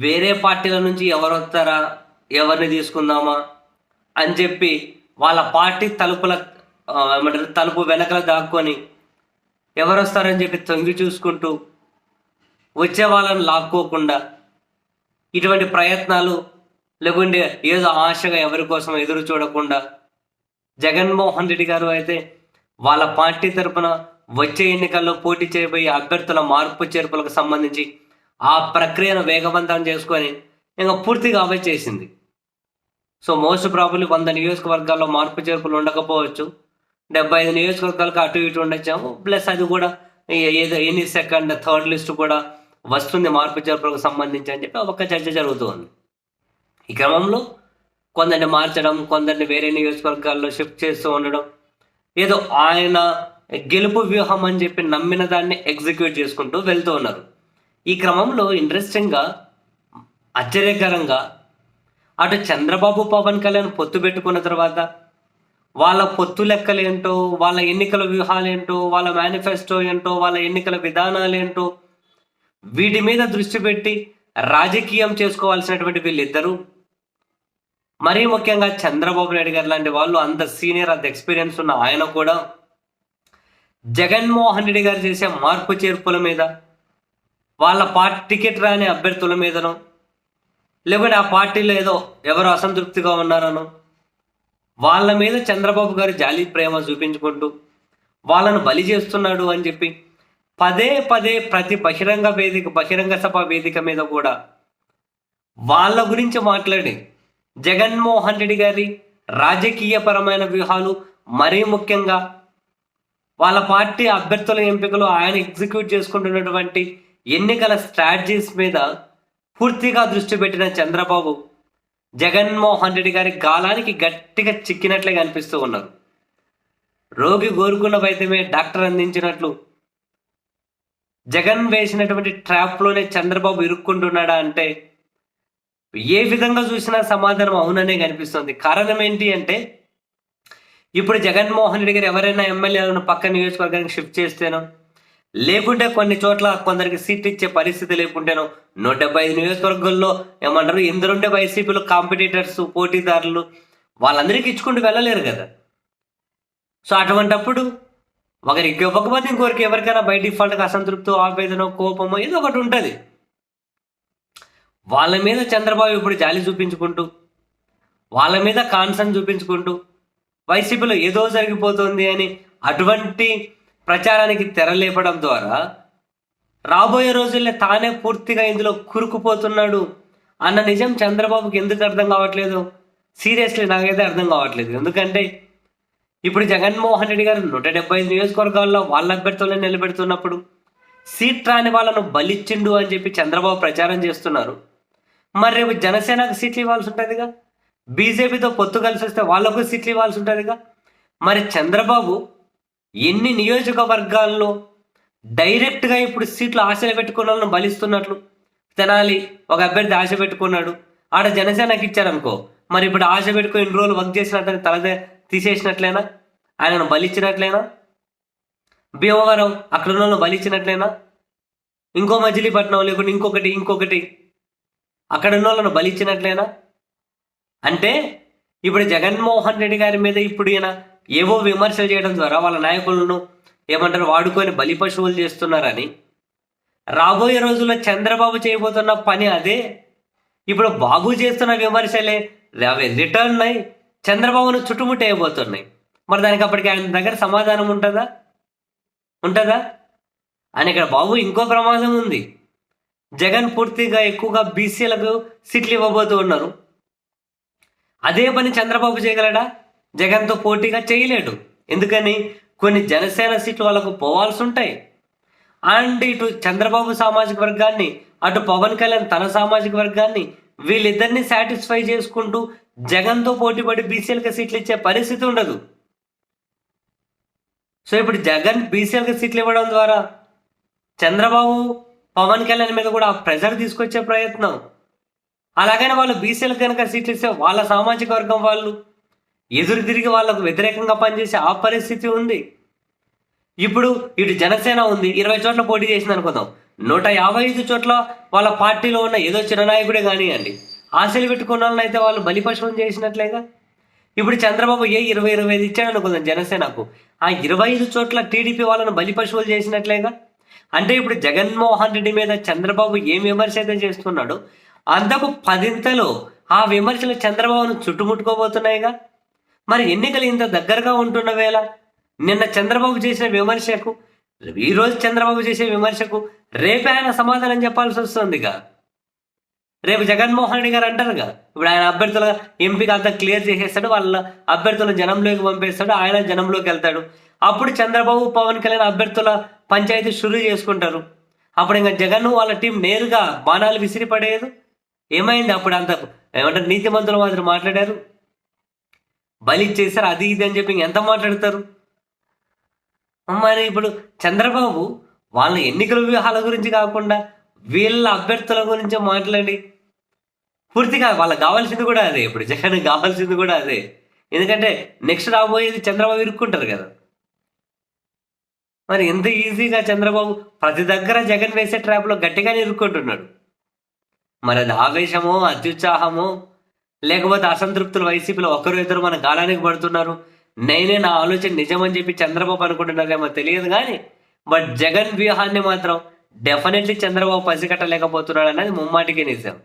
వేరే పార్టీల నుంచి ఎవరు వస్తారా? ఎవరిని తీసుకుందామా? అని చెప్పి వాళ్ళ పార్టీ తలుపుల ఏమంటారు తలుపు వెనకల దాక్కొని ఎవరు వస్తారని చెప్పి తొంగి చూసుకుంటూ వచ్చే వాళ్ళని లాక్కోకుండా ఇటువంటి ప్రయత్నాలు లేకుంటే ఏదో ఆశగా ఎవరి కోసం ఎదురు చూడకుండా జగన్మోహన్ రెడ్డి గారు అయితే వాళ్ళ పార్టీ తరపున వచ్చే ఎన్నికల్లో పోటీ చేయబోయే అభ్యర్థుల మార్పు చేర్పులకు సంబంధించి ఆ ప్రక్రియను వేగవంతం చేసుకొని ఇంకా పూర్తిగా అవే చేసింది. సో మోస్ట్ ప్రాబ్లీ వంద నియోజకవర్గాల్లో మార్పు చేర్పులు ఉండకపోవచ్చు. డెబ్బై ఐదు నియోజకవర్గాలకు అటు ఇటు ఉండొచ్చాము. ప్లస్ అది కూడా ఏదో ఎనీ సెకండ్ థర్డ్ లిస్ట్ కూడా వస్తుంది మార్పు చేర్పులకు సంబంధించి అని చెప్పి ఒక చర్చ జరుగుతుంది. ఈ క్రమంలో కొందరిని మార్చడం కొందరిని వేరే నియోజకవర్గాల్లో షిఫ్ట్ చేస్తూ ఉండడం ఏదో ఆయన గెలుపు వ్యూహం అని చెప్పి నమ్మిన దాన్ని ఎగ్జిక్యూట్ చేసుకుంటూ వెళ్తూ ఉన్నారు. ఈ క్రమంలో ఇంట్రెస్టింగ్గా ఆశ్చర్యకరంగా అటు చంద్రబాబు పవన్ కళ్యాణ్ పొత్తు పెట్టుకున్న తర్వాత వాళ్ళ పొత్తు లెక్కలేంటో వాళ్ళ ఎన్నికల వ్యూహాలేంటో వాళ్ళ మేనిఫెస్టో ఏంటో వాళ్ళ ఎన్నికల విధానాలేంటో వీటి మీద దృష్టి పెట్టి రాజకీయం చేసుకోవాల్సినటువంటి వీళ్ళిద్దరూ మరీ ముఖ్యంగా చంద్రబాబు నాయుడు గారు లాంటి వాళ్ళు అంత సీనియర్ అంత ఎక్స్పీరియన్స్ ఉన్న ఆయన కూడా జగన్మోహన్ రెడ్డి గారు చేసే మార్పు చేర్పుల మీద వాళ్ళ పార్టీ టికెట్ రాని అభ్యర్థుల మీదనో లేకుంటే ఆ పార్టీలో ఏదో ఎవరు అసంతృప్తిగా ఉన్నారనో వాళ్ళ మీద చంద్రబాబు గారు జాలి ప్రేమ చూపించుకుంటూ వాళ్ళను బలి చేస్తున్నాడు అని చెప్పి పదే పదే ప్రతి బహిరంగ వేదిక బహిరంగ సభ వేదిక మీద కూడా వాళ్ళ గురించి మాట్లాడి జగన్మోహన్ రెడ్డి గారి రాజకీయపరమైన వ్యూహాలు మరీ ముఖ్యంగా వాళ్ళ పార్టీ అభ్యర్థుల ఎంపికలు ఆయన ఎగ్జిక్యూట్ చేసుకుంటున్నటువంటి ఎన్నికల స్ట్రాటజీస్ మీద పూర్తిగా దృష్టి పెట్టిన చంద్రబాబు జగన్మోహన్ రెడ్డి గారి గాలానికి గట్టిగా చిక్కినట్లే కనిపిస్తూ ఉన్నారు. రోగి కోరుకున్న వైద్యమే డాక్టర్ అందించినట్లు. జగన్ వేసినటువంటి ట్రాప్లోనే చంద్రబాబు ఇరుక్కుంటున్నాడా అంటే ఏ విధంగా చూసినా సమాధానం అవుననే కనిపిస్తుంది. కారణం ఏంటి అంటే ఇప్పుడు జగన్మోహన్ రెడ్డి గారు ఎవరైనా ఎమ్మెల్యేలను పక్క నియోజకవర్గానికి షిఫ్ట్ చేస్తేనో లేకుంటే కొన్ని చోట్ల కొందరికి సీట్ ఇచ్చే పరిస్థితి లేకుంటేనో నూట డెబ్బై ఐదు నియోజకవర్గాల్లో ఏమంటారు? ఇందరుండే వైసీపీలో కాంపిటీటర్స్ పోటీదారులు వాళ్ళందరికీ ఇచ్చుకుంటూ వెళ్ళలేరు కదా. సో అటువంటప్పుడు ఒకరికి ఇవ్వకపోతే ఇంకొకరికి ఎవరికైనా బై డిఫాల్ట్గా అసంతృప్తి ఆవేదన కోపమో ఏదో ఒకటి ఉంటుంది. వాళ్ళ మీద చంద్రబాబు ఇప్పుడు జాలి చూపించుకుంటూ వాళ్ళ మీద కాన్సర్న్ చూపించుకుంటూ వైసీపీలో ఏదో జరిగిపోతుంది అని అటువంటి ప్రచారానికి తెరలేపడం ద్వారా రాబోయే రోజుల్లో తానే పూర్తిగా ఇందులో కురుకుపోతున్నాడు అన్న నిజం చంద్రబాబుకి ఎందుకు అర్థం కావట్లేదు? సీరియస్లీ నాకైతే అర్థం కావట్లేదు. ఎందుకంటే ఇప్పుడు జగన్మోహన్ రెడ్డి గారు నూట డెబ్బై ఐదు నియోజకవర్గాల్లో వాళ్ళ అభ్యర్థులను నిలబెడుతున్నప్పుడు సీట్ రాని వాళ్ళను బలిచ్చిండు అని చెప్పి చంద్రబాబు ప్రచారం చేస్తున్నారు. మరి రేపు జనసేనకు సీట్లు ఇవ్వాల్సి ఉంటుందిగా? బీజేపీతో పొత్తు కలిసి వస్తే వాళ్ళకు సీట్లు ఇవ్వాల్సి ఉంటుందిగా? మరి చంద్రబాబు ఎన్ని నియోజకవర్గాల్లో డైరెక్ట్గా ఇప్పుడు సీట్లు ఆశలు పెట్టుకున్న వాళ్ళని బలిస్తున్నట్లు తెనాలి ఒక అభ్యర్థి ఆశ పెట్టుకున్నాడు. ఆడ జనసేనకి ఇచ్చారనుకో మరి ఇప్పుడు ఆశ పెట్టుకుని ఇన్ని రోజులు వర్క్ చేసినట్టు తల తలదే తీసేసినట్లేనా? ఆయనను బలిచ్చినట్లేనా? భీమవరం అక్కడ ఉన్న వాళ్ళని బలిచ్చినట్లేనా? ఇంకో మజిలీపట్నం లేకుంటే ఇంకొకటి ఇంకొకటి. అక్కడ ఉన్న వాళ్ళను బలిచ్చినట్లేనా? అంటే ఇప్పుడు జగన్మోహన్ రెడ్డి గారి మీద ఇప్పుడు ఈయన ఏవో విమర్శలు చేయడం ద్వారా వాళ్ళ నాయకులను ఏమంటారు వాడుకొని బలి పశువులు చేస్తున్నారని. రాబోయే రోజుల్లో చంద్రబాబు చేయబోతున్న పని అదే. ఇప్పుడు బాబు చేస్తున్న విమర్శలే అవి రిటర్న్ అయి చంద్రబాబును చుట్టుముట్టేయబోతున్నాయి. మరి దానికి అప్పటికి ఆయన దగ్గర సమాధానం ఉంటుందా? ఉంటుందా? అని ఇక్కడ బాబు ఇంకో ప్రమాదం ఉంది. జగన్ పూర్తిగా ఎక్కువగా బీసీలకు సీట్లు ఇవ్వబోతూ ఉన్నారు. అదే పని చంద్రబాబు చేయగలడా? జగన్తో పోటీగా చేయలేడు. ఎందుకని? కొన్ని జనసేన సీట్లు వాళ్ళకు పోవాల్సి ఉంటాయి అండ్ ఇటు చంద్రబాబు సామాజిక వర్గాన్ని అటు పవన్ కళ్యాణ్ తన సామాజిక వర్గాన్ని వీళ్ళిద్దరిని సాటిస్ఫై చేసుకుంటూ జగన్తో పోటీపడి బీసీఎల్కి సీట్లు ఇచ్చే పరిస్థితి ఉండదు. సో ఇప్పుడు జగన్ బీసీఎల్కి సీట్లు ఇవ్వడం ద్వారా చంద్రబాబు పవన్ కళ్యాణ్ మీద కూడా ప్రెజర్ తీసుకొచ్చే ప్రయత్నం. అలాగనే వాళ్ళు బీసీలకు కనుక సీట్లు ఇస్తే వాళ్ళ సామాజిక వర్గం వాళ్ళు ఎదురు తిరిగి వాళ్ళకు వ్యతిరేకంగా పనిచేసే ఆ పరిస్థితి ఉంది. ఇప్పుడు ఇటు జనసేన ఉంది. ఇరవై చోట్ల పోటీ చేసింది అనుకుందాం. నూట యాభై ఐదు చోట్ల వాళ్ళ పార్టీలో ఉన్న ఏదో చిరనాయకుడే కానివ్వండి ఆశలు పెట్టుకున్న వాళ్ళని అయితే వాళ్ళు బలిపశువులు చేసినట్లేగా? ఇప్పుడు చంద్రబాబు ఏ ఇరవై ఇరవై ఐదు ఇచ్చాడు అనుకుందాం జనసేనకు. ఆ ఇరవై ఐదు చోట్ల టీడీపీ వాళ్ళను బలిపశువులు చేసినట్లేగా? అంటే ఇప్పుడు జగన్మోహన్ రెడ్డి మీద చంద్రబాబు ఏం విమర్శ అయితే చేస్తున్నాడో అంతకు పదింతలో ఆ విమర్శలు చంద్రబాబును చుట్టుముట్టుకోబోతున్నాయిగా? మరి ఎన్నికలు ఇంత దగ్గరగా ఉంటున్న వేళ? నిన్న చంద్రబాబు చేసిన విమర్శకు ఈరోజు చంద్రబాబు చేసే విమర్శకు రేపే ఆయన సమాధానం చెప్పాల్సి వస్తుందిగా. రేపు జగన్మోహన్ రెడ్డి గారు అంటారుగా ఇప్పుడు ఆయన అభ్యర్థుల ఎంపిక అంతా క్లియర్ చేసేస్తాడు వాళ్ళ అభ్యర్థుల జనంలోకి పంపేస్తాడు ఆయన జనంలోకి వెళ్తాడు. అప్పుడు చంద్రబాబు పవన్ కళ్యాణ్ అభ్యర్థుల పంచాయతీ షురూ చేసుకుంటారు. అప్పుడు ఇంకా జగన్ వాళ్ళ టీం నేరుగా బాణాలు విసిరి పడేయదు ఏమైంది అప్పుడు అంత? ఏమంటారు నీతిమంతులు మాత్రం మాట్లాడారు. బలి ఇచ్చేసారు అది ఇది అని చెప్పి ఎంత మాట్లాడతారు? మరి ఇప్పుడు చంద్రబాబు వాళ్ళ ఎన్నికల వ్యూహాల గురించి కాకుండా వీళ్ళ అభ్యర్థుల గురించి మాట్లాడి పూర్తిగా వాళ్ళకి కావాల్సింది కూడా అదే ఇప్పుడు జగన్ కావాల్సింది కూడా అదే. ఎందుకంటే నెక్స్ట్ రాబోయేది చంద్రబాబు ఇరుక్కుంటారు కదా. మరి ఎంత ఈజీగా చంద్రబాబు ప్రతి దగ్గర జగన్ వేసే ట్రాప్లో గట్టిగానే ఇరుక్కుంటున్నాడు. మరి అది ఆవేశమో అత్యుత్సాహమో లేకపోతే అసంతృప్తులు వైసీపీలో ఒకరు ఇద్దరు మన గాలానికి పడుతున్నారు. నేనే నా ఆలోచన నిజమని చెప్పి చంద్రబాబు అనుకుంటున్నారేమో తెలియదు కానీ బట్ జగన్ వ్యూహాన్ని మాత్రం డెఫినెట్లీ చంద్రబాబు పసిగట్టలేకపోతున్నాడు అనేది ముమ్మాటికి నిజం.